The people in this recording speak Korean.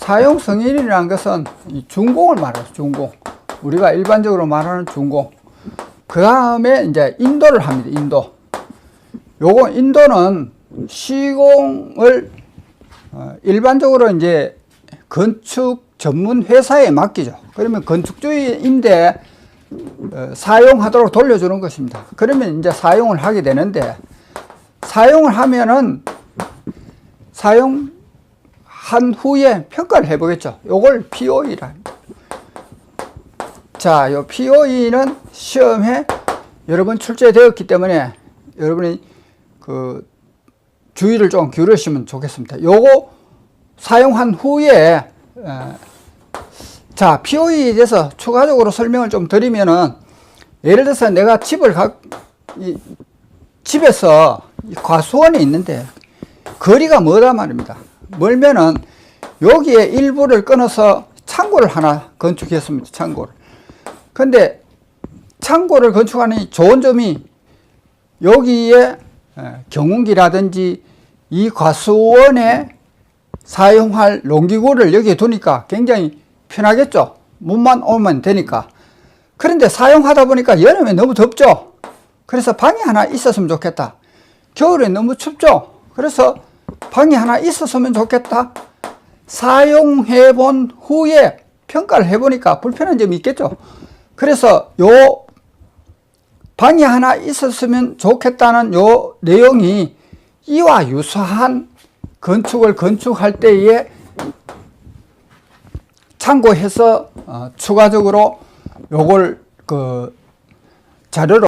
사용 승인이라는 것은 이 준공을 말해요. 준공. 우리가 일반적으로 말하는 준공. 그 다음에 이제 인도를 합니다. 인도. 요거 인도는 시공을 어, 일반적으로 이제 건축 전문 회사에 맡기죠. 그러면 건축주의인데 어, 사용하도록 돌려주는 것입니다. 그러면 이제 사용을 하게 되는데 사용을 하면은 사용 한 후에 평가를 해보겠죠. 요걸 POE라. 자, 요 POE는 시험에 여러 번 출제되었기 때문에 여러분이 그 주의를 좀 기울이시면 좋겠습니다. 요거 사용한 후에 에, 자 POE에 대해서 추가적으로 설명을 좀 드리면은 예를 들어서 내가 집을 가, 이, 집에서 이 과수원이 있는데 거리가 멀다 말입니다. 멀면은 여기에 일부를 끊어서 창고를 하나 건축했습니다. 창고를. 근데 창고를 건축하는 좋은 점이 여기에 에, 경운기라든지 이 과수원에 사용할 농기구를 여기에 두니까 굉장히 편하겠죠. 문만 오면 되니까. 그런데 사용하다 보니까 여름에 너무 덥죠. 그래서 방이 하나 있었으면 좋겠다. 겨울에 너무 춥죠. 그래서 방이 하나 있었으면 좋겠다. 사용해 본 후에 평가를 해 보니까 불편한 점이 있겠죠. 그래서 요 방이 하나 있었으면 좋겠다는 요 내용이 이와 유사한 건축을 건축할 때에 참고해서 어, 추가적으로 요걸 그 자료로